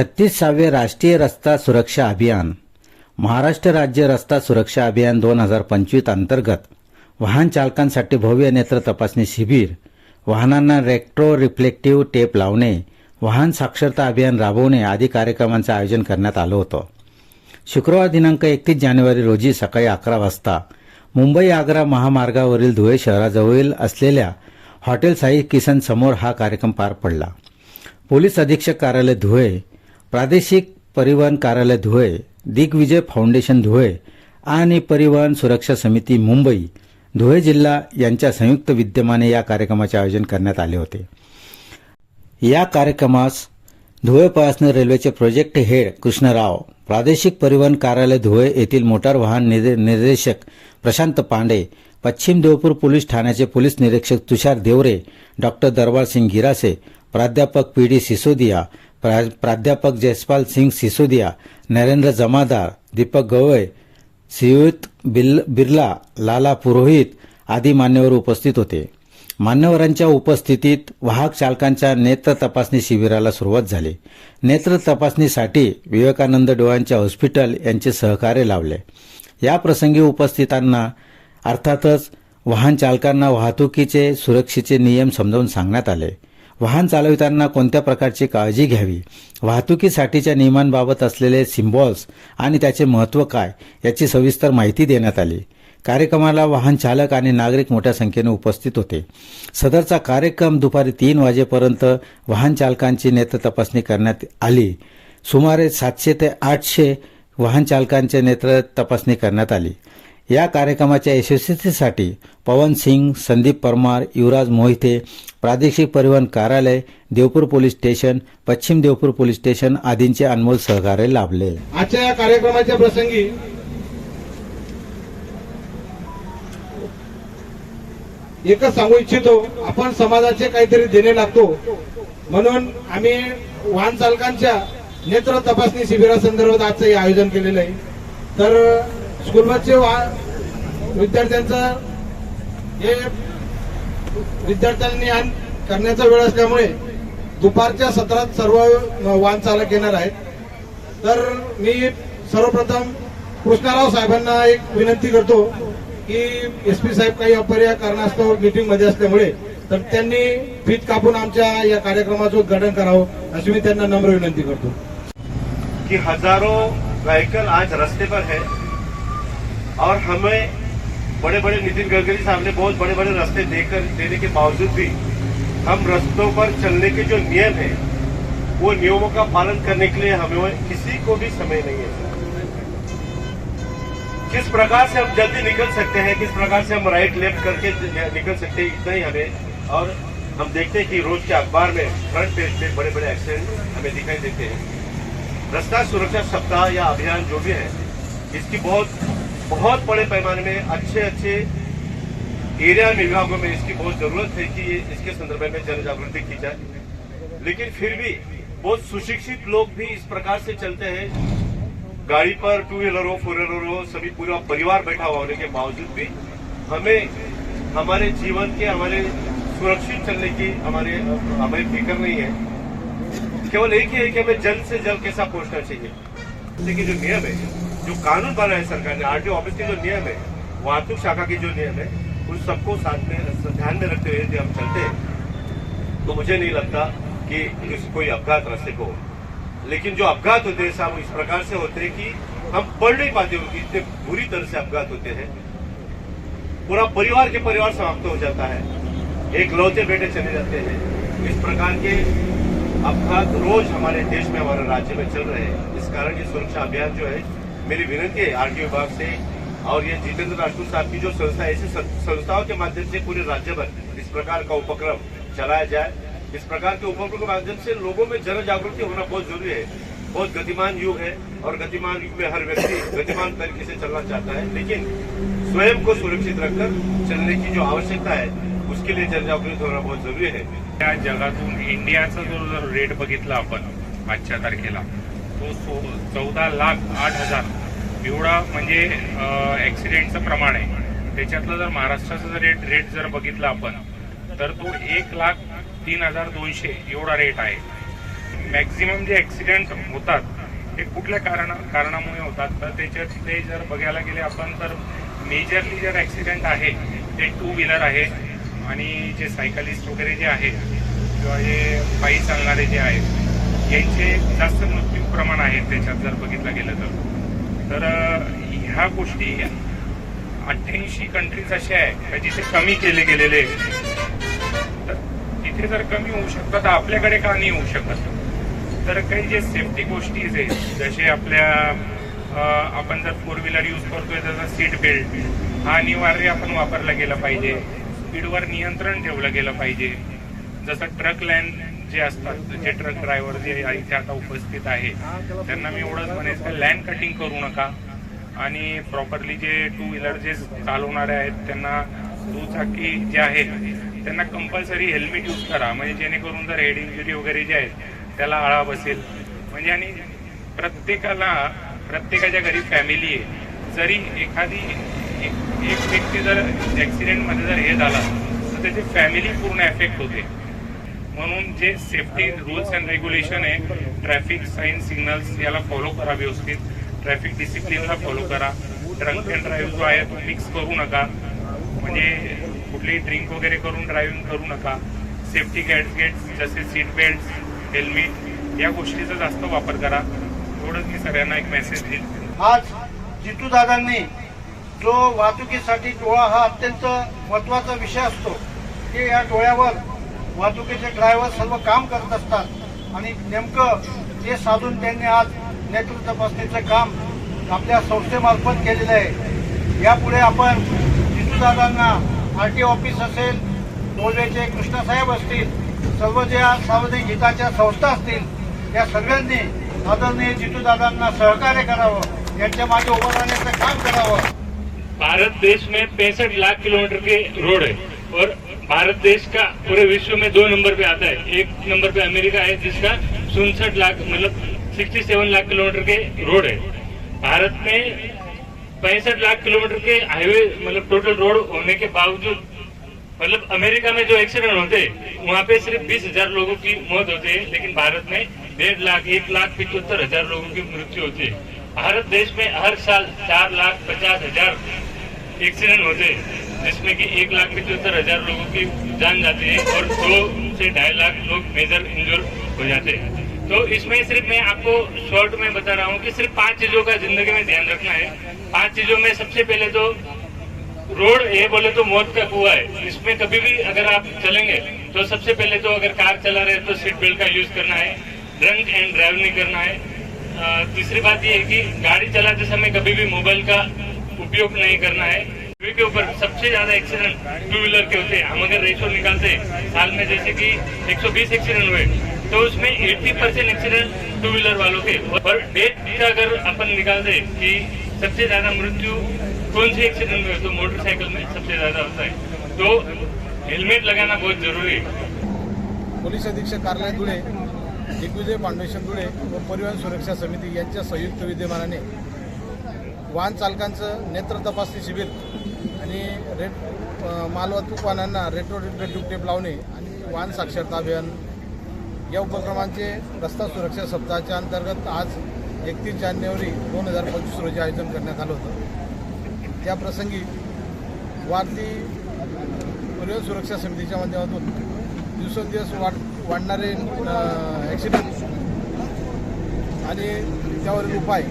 छत्तीसावे राष्ट्रीय रस्ता सुरक्षा अभियान महाराष्ट्र राज्य रस्ता सुरक्षा अभियान दोन हजार पंचवीस अंतर्गत वाहन चालकांसाठी भव्य नेत्र तपासणी शिबिर वाहनांना रेक्ट्रो रिफ्लेक्टिव्ह टेप लावणे वाहन साक्षरता अभियान राबवणे आदी कार्यक्रमांचं आयोजन करण्यात आलं होतं. शुक्रवार दिनांक एकतीस जानेवारी रोजी सकाळी अकरा वाजता मुंबई आग्रा महामार्गावरील धुळे शहराजवळील असलेल्या हॉटेल साई किसन समोर हा कार्यक्रम पार पडला. पोलीस अधीक्षक कार्यालय धुळे प्रादेशिक परिवहन कार्यालय धुळे दिग्विजय फाउंडेशन धुळे आणि परिवहन सुरक्षा समिती मुंबई धुळे जिल्हा यांच्या संयुक्त विद्यमाने या कार्यक्रमाचे आयोजन करण्यात आले होते. या कार्यक्रमास धुळे रेल्वेचे प्रोजेक्ट हेड कृष्णराव प्रादेशिक परिवहन कार्यालय धुळे येथील मोटार वाहन निर्देशक प्रशांत पांडे पश्चिम देवपूर पोलीस ठाण्याचे पोलीस निरीक्षक तुषार देवरे डॉक्टर दरबार सिंग गिरासे प्राध्यापक पी डी सिसोदिया प्रा- प्राध्यापक जयसपाल सिंग सिसोदिया नरेंद्र जमादार दीपक गवय सियुत बिल बिर्ला लाला पुरोहित आदी मान्यवर उपस्थित होते. मान्यवरांच्या उपस्थितीत वाहक चालकांच्या नेत्र तपासणी शिबिराला सुरुवात झाली. नेत्र तपासणीसाठी विवेकानंद डोळ्यांच्या हॉस्पिटल यांचे सहकार्य लावले या प्रसंगी उपस्थितांना अर्थातच वाहन चालकांना वाहतुकीचे सुरक्षेचे नियम समजावून सांगण्यात आले. वाहन चालविताना कोणत्या प्रकारची काळजी घ्यावी? वाहतुकीसाठीच्या नियमांबाबत असलेले सिम्बॉल्स आणि त्याचे महत्त्व काय याची सविस्तर माहिती देण्यात आली. कार्यक्रमाला वाहन चालक आणि नागरिक मोठ्या संख्येने उपस्थित होते. सदरचा कार्यक्रम दुपारी तीन वाजेपर्यंत वाहन चालकांची नेत्र तपासणी करण्यात आली. सुमारे सातशे ते आठशे वाहन चालकांचे नेत्र तपासणी करण्यात आली. या कार्यक्रमाच्या यशस्वीतेसाठी पवन सिंग संदीप परमार युवराज मोहिते प्रादेशिक परिवहन कार्यालय देवपूर पोलीस स्टेशन पश्चिम देवपूर पोलीस स्टेशन आदींचे अनमोल सहकार्य लाभले. आजच्या या कार्यक्रमाच्या प्रसंगी एकच सांगू इच्छितो आपण समाजाचे काहीतरी देणे लागतो. म्हणून आम्ही वाहन चालकांच्या नेत्र तपासणी शिबिरासंदर्भात आजचं हे आयोजन केलेलं आहे. तर स्कूल बसचे विद्यार्थ्यांचं हे विद्यार्थ्यांनी आण करण्याचा वेळ असल्यामुळे दुपारच्या सत्रात सर्व वाहन चालक येणार आहेत. तर मी सर्वप्रथम कृष्णाराव साहेबांना एक विनंती करतो की एस पी साहेब काही अपर्याय कारणास्तव मीटिंगमध्ये असल्यामुळे तर त्यांनी फीत कापून आमच्या या कार्यक्रमाचं उद्घाटन करावं अशी मी त्यांना नम्र विनंती करतो. की हजारो व्हेकल आज रस्ते पर है और हमें बड़े बड़े नितिन गडकरी साहब ने बहुत बड़े बड़े रास्ते देकर देने के बावजूद भी हम रास्तों पर चलने के जो नियम है, वो नियमों का पालन करने के लिए हमें किसी को भी समय नहीं है किस प्रकार से हम जल्दी निकल सकते हैं, किस प्रकार से हम राइट लेफ़्ट करके निकल सकते हैं, इतना ही हमें और हम देखते हैं कि रोज के अखबार में फ्रंट पेज पे बड़े बड़े एक्सीडेंट हमें दिखाई देते हैं। रास्ता सुरक्षा सप्ताह या अभियान जो भी है, इसकी बहुत बहुत बड़े पैमाने में अच्छे अच्छे एरिया विभागों में इसकी बहुत ज़रूरत है कि इसके संदर्भ में जन जागृति की जाए। लेकिन फिर भी बहुत सुशिक्षित लोग भी इस प्रकार से चलते हैं। गाड़ी पर टू व्हीलर हो फोर व्हीलर हो, सभी पूरा परिवार बैठा हुआ होने के बावजूद भी हमें हमारे जीवन के, हमारे सुरक्षित चलने की हमारे हमें फ़िक्र नहीं है। केवल एक ही है कि हमें जल्द से जल्द कैसा पहुँचना चाहिए। लेकिन जो नियम है जो कानून बना है सरकार ने आरटीओ ऑफ़िस के जो नियम है वाहतुक शाखा के जो नियम है, उन सबको साथ में ध्यान में रखते हुए यदि हम चलते हैं तो मुझे नहीं लगता कि कोई अपघात रास्ते को लेकिन जो अपघात होते हैं, साहब इस प्रकार से होते हैं कि हम पढ़ नहीं पाते उनकी इतने बुरी तरह से अपघात होते हैं। पूरा परिवार के परिवार समाप्त हो जाता है। एक लौते बेटे चले जाते हैं। इस प्रकार के अपघात रोज हमारे देश में, हमारे राज्य में चल रहे हैं। इस कारण ये सुरक्षा अभियान जो है मेरी विनती है आरटीओ विभाग से और ये जितेंद्र राजपूत साहब की जो संस्था है ऐसी संस्थाओं के माध्यम से पूरे राज्य भर इस प्रकार का उपक्रम चलाया जाए। इस प्रकार के उपक्रम के माध्यम से लोगों में जन जागृति होना बहुत जरूरी है। बहुत गतिमान युग है और गतिमान युग में हर व्यक्ति गतिमान तरीके से चलना चाहता है। लेकिन स्वयं को सुरक्षित रखकर चलने की जो आवश्यकता है उसके लिए जन जागृत होना बहुत जरूरी है। त्या जगातून इंडियाचा जो रेट बघितला आपण आजच्या तारखेला तो सो चौदा लाख आठ हजार. एवढा म्हणजे ॲक्सिडेंटचं प्रमाण आहे. त्याच्यातलं जर महाराष्ट्राचा जर रेट रेट जर बघितला आपण तर तो एक लाख तीन हजार दोनशे एवढा रेट आहे. मॅक्झिमम जे ॲक्सिडेंट होतात ते कुठल्या कारण कारणामुळे होतात? तर त्याच्यातले जर बघायला गेले आपण तर मेजरली जर ॲक्सिडेंट आहे ते टू व्हीलर आहे. आणि जे सायकलिस्ट वगैरे जे आहे किंवा जे पायी चालणारे जे आहेत यांचे जास्त मृत्यू प्रमाण आहे त्याच्यात जर बघितलं गेलं तर. तर ह्या गोष्टी अठ्ठ्याऐंशी कंट्रीज अशा आहेत का जिथे कमी केले गेलेले तर तिथे जर कमी होऊ शकतात तर आपल्याकडे का नाही होऊ शकत? तर काही जे सेफ्टी गोष्टी आहेत जसे आपल्या आपण जर फोर व्हीलर यूज करतोय त्याचा सीट बेल्ट हा अनिवार्य आपण वापरला गेला पाहिजे. स्पीडवर नियंत्रण ठेवलं गेलं पाहिजे. जसं ट्रक लाईन जे असतात जे ट्रक ड्रायव्हर जे इथे आता उपस्थित आहे त्यांना मी एवढंच म्हणायचं लँड कटिंग करू नका. आणि प्रॉपरली जे टू व्हीलर जे चालवणारे आहेत त्यांना दुचाकी जे आहेत त्यांना कंपल्सरी हेल्मेट यूज करा. म्हणजे जेणेकरून जर हेड इंजुरी वगैरे जे आहेत त्याला आळा बसेल. म्हणजे आणि प्रत्येकाला प्रत्येकाच्या घरी फॅमिली आहे. जरी एखादी एक एक व्यक्ती जर ॲक्सिडेंटमध्ये जर हे झाला तर त्याची फॅमिली पूर्ण एफेक्ट होते. म्हणून जे सेफ्टी रुल्स अँड रेग्युलेशन आहे ट्रॅफिक साईन सिग्नल्स याला फॉलो करा व्यवस्थित. ट्रॅफिक डिसिप्लिनला फॉलो करा. ड्रंक अँड ड्राईव्ह जो आहे तो मिक्स करू नका. म्हणजे कुठलीही ड्रिंक वगैरे करून ड्रायव्हिंग करू नका. सेफ्टी गॅडगेट्स जसे सीट बेल्ट हेल्मेट या गोष्टीचा जास्त वापर करा. एवढंच मी सगळ्यांना एक मेसेज देईल आज जितू दादांनी जो वाहतुकीसाठी डोळा हा अत्यंत महत्त्वाचा विषय असतो की या डोळ्यावर वाहतुकीचे ड्रायव्हर सर्व काम करत असतात. आणि नेमकं ते साधून त्यांनी आज नेतृत्व तपासणीचं काम आपल्या संस्थेमार्फत केलेलं आहे. यापुढे आपण जितूदादांना आर टी ऑफिस असेल टोलवेचे कृष्णासाहेब असतील सर्व ज्या सार्वजनिक हिताच्या संस्था असतील या सगळ्यांनी आदरणीय जितूदादांना सहकार्य करावं यांच्या मागे उभं राहण्याचं काम करावं. भारत देश में पैंसठ लाख किलोमीटर के रोड है और भारत देश का पूरे विश्व में दो नंबर पे आता है। एक नंबर पे अमेरिका है, जिसका उनसठ लाख मतलब 67 लाख किलोमीटर के रोड है। भारत में पैंसठ लाख किलोमीटर के हाईवे मतलब टोटल रोड होने के बावजूद मतलब अमेरिका में जो एक्सीडेंट होते हैं, वहाँ पे सिर्फ़ बीस हज़ार लोगों की मौत होती है, लेकिन भारत में डेढ़ लाख, एक लाख पिछहत्तर हज़ार लोगों की मृत्यु होती है। भारत देश में हर साल चार लाख पचास हज़ार एक्सीडेंट होते हैं। जिसमें कि एक लाख पिछहत्तर हज़ार लोगों की जान जाती है और दो से ढाई लाख लोग मेजर इंजोर हो जाते हैं। तो इसमें सिर्फ़ मैं आपको शॉर्ट में बता रहा हूँ कि सिर्फ़ पाँच चीज़ों का ज़िंदगी में ध्यान रखना है। पाँच चीज़ों में सबसे पहले तो रोड, ये बोले तो मौत का कुआ है। इसमें कभी भी अगर आप चलेंगे तो सबसे पहले तो अगर कार चला रहे तो सीट बेल्ट का यूज़ करना है। ड्रंक एंड ड्राइव नहीं करना है। तीसरी बात ये है कि गाड़ी चलाते समय कभी भी मोबाइल का उपयोग नहीं करना है। हाईवे के ऊपर सबसे ज्यादा एक्सीडेंट टू व्हीलर के होते हैं। हम अगर रेशो निकालते साल में जैसे कि 120 एक्सीडेंट हुए तो उसमें 80 परसेंट एक्सीडेंट टू व्हीलर वालों के। और डेथ का अगर अपन निकालते कि सबसे ज्यादा मृत्यु कौन से एक्सीडेंट में तो मोटरसाइकिल में सबसे ज्यादा होता है। तो हेलमेट लगाना बहुत जरूरी है। पोलीस अधीक्षक कार्यालय धुळे दिग्विजय फाउंडेशन धुळे व परिवहन सुरक्षा समिती यांच्या संयुक्त विद्यमानाने वाहन चालकांचं नेत्र तपासणी शिबिर आणि रेट मालवाहतूक वाहनांना रेट्रो रिफ्लेक्टिव्ह टेप लावणे आणि वाहन साक्षरता अभियान. या उपक्रमांचे रस्ता सुरक्षा सप्ताहाच्या अंतर्गत आज एकतीस जानेवारी दोन हजार पंचवीस रोजी आयोजन करण्यात आलं होतं. त्या प्रसंगी वाढती परिवहन सुरक्षा समितीच्या माध्यमातून दिवसेंदिवस वाढ वाढणारे ॲक्सिडेंट आणि त्यावरील उपाय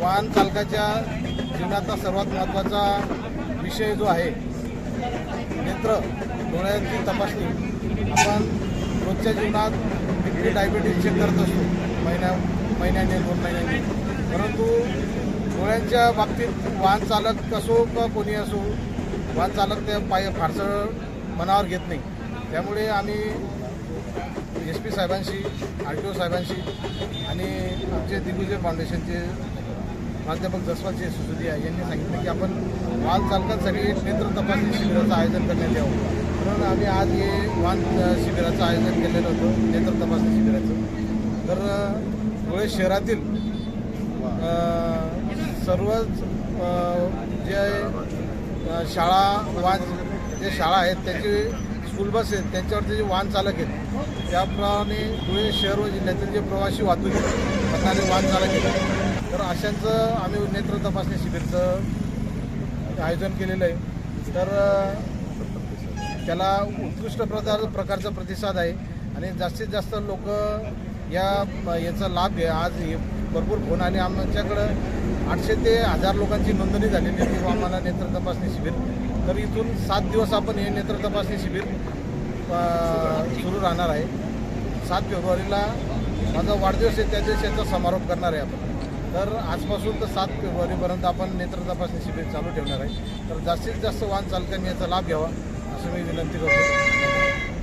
वाहन चालकाच्या जीवनाचा सर्वात महत्त्वाचा विषय जो आहे नेत्र डोळ्यांची तपासणी आपण रोजच्या जीवनात डिग्री डायबिटीज चेक करत असतो महिन्या महिन्याने दोन महिन्याने. परंतु डोळ्यांच्या बाबतीत वाहन चालक असो का कोणी असो वाहन चालक ते पाय फारसं मनावर घेत नाही. त्यामुळे आम्ही एस पी साहेबांशी आर टी ओ साहेबांशी आणि आमचे दिग्विजय फाउंडेशनचे प्राध्यापक जसवंत सुसुदिया यांनी सांगितलं की आपण वाहन चालकांसाठी एक नेत्र तपासणी शिबिराचं आयोजन करण्यात यावं. म्हणून आम्ही आज हे वाहन शिबिराचं आयोजन केलेलं होतं नेत्र तपासणी शिबिराचं. तर धुळे शहरातील सर्वच जे शाळा वाहन जे शाळा आहेत त्याची स्कूल बस आहेत त्यांच्यावरती जे वाहन चालक आहेत त्याप्रमाणे धुळे शहर व जिल्ह्यातील जे प्रवासी वाहतूक आहेत वाहन चालक आहेत तर अशांचं आम्ही नेत्र तपासणी शिबिरचं आयोजन केलेलं आहे. तर त्याला उत्कृष्ट प्रकार प्रकारचा प्रतिसाद आहे आणि जास्तीत जास्त लोक या याचा लाभ घ्या. आज हे भरपूर फोन आले आमच्याकडं आठशे ते हजार लोकांची नोंदणी झालेली आहे किंवा आम्हाला नेत्र तपासणी शिबिर. तर इथून सात दिवस आपण हे नेत्र तपासणी शिबिर सुरू राहणार आहे. सात फेब्रुवारीला माझा वाढदिवस आहे त्या दिवशी याचा समारोप करणार आहे आपण. तर आजपासून तर सात फेब्रुवारीपर्यंत आपण नेत्र तपासणी शिबिर चालू ठेवणार आहे. तर जास्तीत जास्त वाहन चालकांनी याचा लाभ घ्यावा असं मी विनंती करतो.